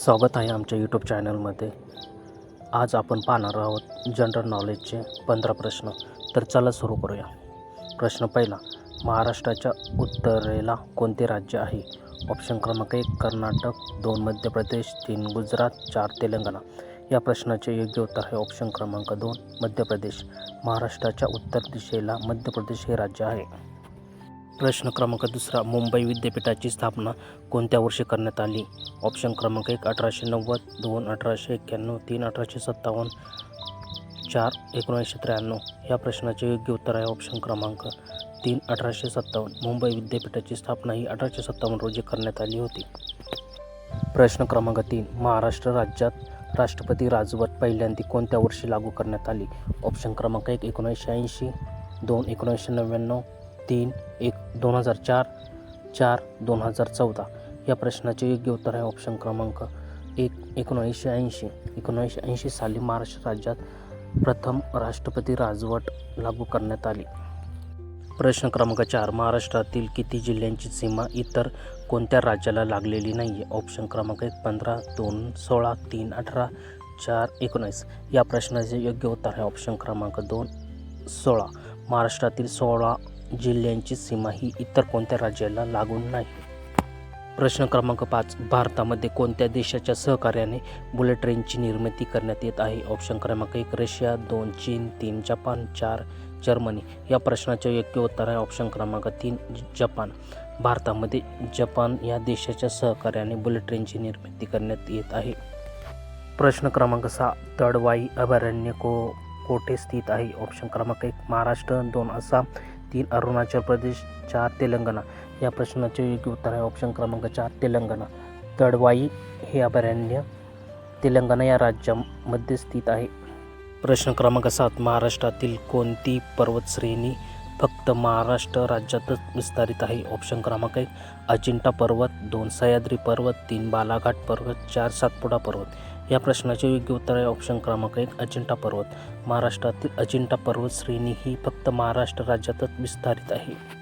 स्वागत आहे आमच्या यूट्यूब चॅनलमध्ये आज आपण पाहणार आहोत जनरल नॉलेजचे पंधरा प्रश्न. तर चला सुरू करूया. प्रश्न पहिला महाराष्ट्राच्या उत्तरेला कोणते राज्य आहे? ऑप्शन क्रमांक एक कर्नाटक दोन मध्य प्रदेश तीन गुजरात चार तेलंगणा. या प्रश्नाचे योग्य उत्तर आहे ऑप्शन क्रमांक दोन मध्य प्रदेश. महाराष्ट्राच्या उत्तर दिशेला मध्य प्रदेश हे राज्य आहे. प्रश्न क्रमांक दुसरा मुंबई विद्यापीठाची स्थापना कोणत्या वर्षी करण्यात आली? ऑप्शन क्रमांक एक अठराशे नव्वद दोन अठराशे एक्क्याण्णव तीन अठराशे सत्तावन्न चार एकोणीसशे त्र्याण्णव. या प्रश्नाचे योग्य उत्तर आहे ऑप्शन क्रमांक तीन अठराशे सत्तावन्न. मुंबई विद्यापीठाची स्थापना ही अठराशे सत्तावन्न रोजी करण्यात आली होती. प्रश्न क्रमांक तीन महाराष्ट्र राज्यात राष्ट्रपती राजवट पहिल्यांदी कोणत्या वर्षी लागू करण्यात आली? ऑप्शन क्रमांक एक एकोणीसशे ऐंशी दोन एकोणीसशे नव्याण्णव तीन एक दोन हजार चार चार दोन हजार चौदा. या प्रश्नाचे योग्य उत्तर आहे ऑप्शन क्रमांक एक एकोणीसशे ऐंशी. एकोणीसशे ऐंशी साली महाराष्ट्र राज्यात प्रथम राष्ट्रपती राजवट लागू करण्यात आली. प्रश्न क्रमांक चार महाराष्ट्रातील किती जिल्ह्यांची सीमा इतर कोणत्या राज्याला लागलेली नाही आहे ऑप्शन क्रमांक एक पंधरा दोन सोळा तीन अठरा चार एकोणीस. या प्रश्नाचे योग्य उत्तर आहे ऑप्शन क्रमांक दोन सोळा. महाराष्ट्रातील सोळा जिल्ह्यांची सीमा ही इतर कोणत्या राज्याला लागून नाही? प्रश्न क्रमांक पाच भारतामध्ये कोणत्या देशाच्या सहकार्याने बुलेट ट्रेनची निर्मिती करण्यात येत आहे? ऑप्शन क्रमांक एक रशिया दोन चीन तीन जपान चार जर्मनी. या प्रश्नाचे योग्य उत्तर आहे ऑप्शन क्रमांक तीन जपान. भारतामध्ये जपान या देशाच्या सहकार्याने बुलेट ट्रेनची निर्मिती करण्यात येत आहे. प्रश्न क्रमांक सहा तडवाई अभयारण्य को कोठे स्थित आहे? ऑप्शन क्रमांक एक महाराष्ट्र दोन आसाम. तीन अरुणाचल प्रदेश चार तेलंगणा. या प्रश्नाचे योग्य उत्तर आहे ऑप्शन क्रमांक चार तेलंगणा. तडवाई हे अभयारण्य तेलंगणा या राज्यामध्ये स्थित आहे. प्रश्न क्रमांक सात महाराष्ट्रातील कोणती पर्वतश्रेणी फक्त महाराष्ट्र राज्यातच विस्तारित आहे? ऑप्शन क्रमांक एक अजिंठा पर्वत दोन सह्याद्री पर्वत तीन बालाघाट पर्वत चार सातपुडा पर्वत. या प्रश्नाचे योग्य उत्तर आहे. ऑप्शन क्रमांक एक अजिंठा पर्वत. महाराष्ट्रातील अजिंठा पर्वत श्रेणी ही फक्त महाराष्ट्र राज्यातच विस्तारित आहे.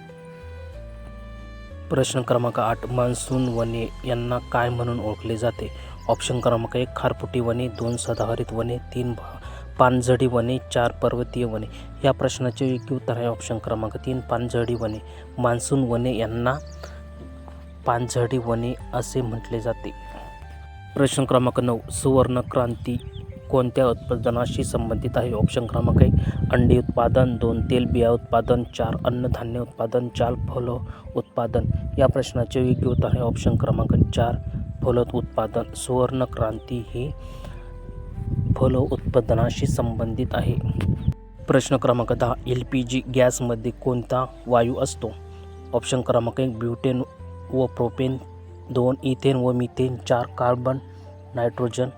प्रश्न क्रमांक आठ मान्सून वने यांना काय म्हणून ओळखले जाते? ऑप्शन क्रमांक एक खारफुटी वने दोन सदाहरित वने तीन भा- पानझडी वने चार पर्वतीय वने. या प्रश्नाचे योग्य उत्तर आहे. ऑप्शन क्रमांक तीन पानझडी वने. मान्सून वने यांना पानझडी वने असे म्हटले जाते. प्रश्न क्रमांक नऊ सुवर्ण क्रांती कोणत्या उत्पादनाशी संबंधित आहे? ऑप्शन क्रमांक एक अंडी उत्पादन दोन तेलबिया उत्पादन चार अन्नधान्य उत्पादन चार फलो उत्पादन. या प्रश्नाचे योग्य उत्तर आहे ऑप्शन क्रमांक चार फलोत उत्पादन. सुवर्ण क्रांती ही फल उत्पादनाशी संबंधित आहे. प्रश्न क्रमांक दहा एल पी जी गॅसमध्ये कोणता वायू असतो? ऑप्शन क्रमांक एक ब्युटेन व प्रोपेन दोन इथेन व मिथेन चार कार्बन नायट्रोजन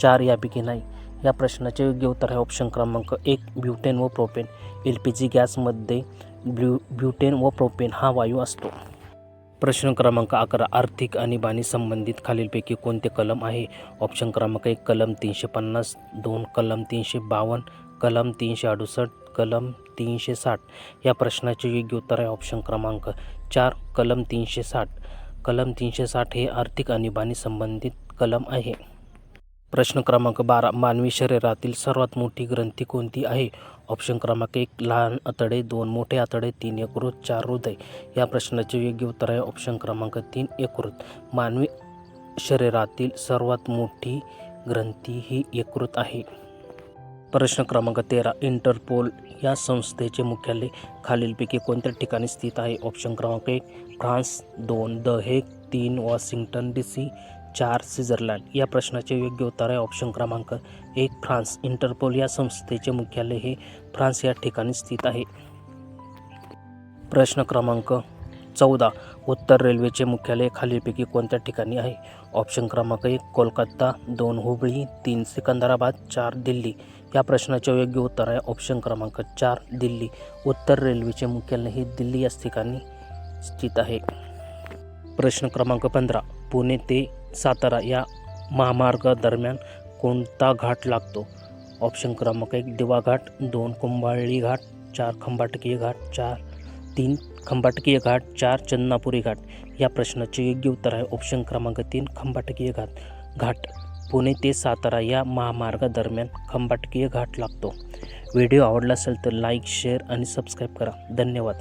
चार यापैकी नाही. या प्रश्नाचे योग्य उत्तर आहे ऑप्शन क्रमांक एक ब्युटेन व प्रोपेन एल पी जी गॅसमध्ये ब्ल्यू ब्युटेन व प्रोपेन हा वायू असतो. प्रश्न क्रमांक अकरा आर्थिक आणीबाणी संबंधित खालीलपैकी कोणते कलम आहे? ऑप्शन क्रमांक एक कलम तीनशे पन्नास दोन कलम तीनशे बावन्न कलम तीनशे अडुसष्ट कलम तीनशे साठ. या प्रश्नाचे योग्य उत्तर आहे ऑप्शन क्रमांक चार कलम तीनशे साठ. कलम तीनशे साठ हे आर्थिक आणीबाणी संबंधित कलम आहे. प्रश्न क्रमांक बारा मानवी शरीरातील सर्वात मोठी ग्रंथी कोणती आहे? ऑप्शन क्रमांक एक लहान आतडे दोन मोठे आतडे तीन यकृत चार हृदय. या प्रश्नाचे योग्य उत्तर आहे ऑप्शन क्रमांक तीन यकृत. मानवी शरीरातील सर्वात मोठी ग्रंथी ही यकृत आहे. प्रश्न क्रमांक तेरा इंटरपोल या संस्थेचे मुख्यालय खालीलपैकी कोणत्या ठिकाणी स्थित आहे? ऑप्शन क्रमांक एक फ्रान्स दोन द हेग तीन वॉशिंग्टन डी सी चार स्वित्झर्लंड. या प्रश्नाचे योग्य उत्तर आहे ऑप्शन क्रमांक एक फ्रान्स. इंटरपोल या संस्थेचे मुख्यालय हे फ्रान्स या ठिकाणी स्थित आहे. प्रश्न क्रमांक चौदा. उत्तर रेल्वेचे मुख्यालय खालीलपैकी कोणत्या ठिकाणी आहे? ऑप्शन क्रमांक एक कोलकाता दोन हुबळी तीन सिकंदराबाद चार दिल्ली. या प्रश्नाचे योग्य उत्तर आहे ऑप्शन क्रमांक चार दिल्ली. उत्तर रेल्वेचे मुख्यालय हे दिल्ली याच ठिकाणी स्थित आहे. प्रश्न क्रमांक पंधरा पुणे ते सातारा या महामार्गादरम्यान कोणता घाट लागतो? ऑप्शन क्रमांक एक दिवा घाट दोन कुंभाळी घाट चार खंबाटकी घाट चार तीन खंबाटकीय घाट चार चन्नापुरी घाट. या प्रश्नाचे योग्य उत्तर आहे ऑप्शन क्रमांक तीन खंबाटकीय घाट. घाट पुणे ते सातारा या महामार्गादरम्यान खंबाटकीय घाट लागतो. व्हिडिओ आवडला असेल तर लाईक शेअर आणि सबस्क्राईब करा. धन्यवाद.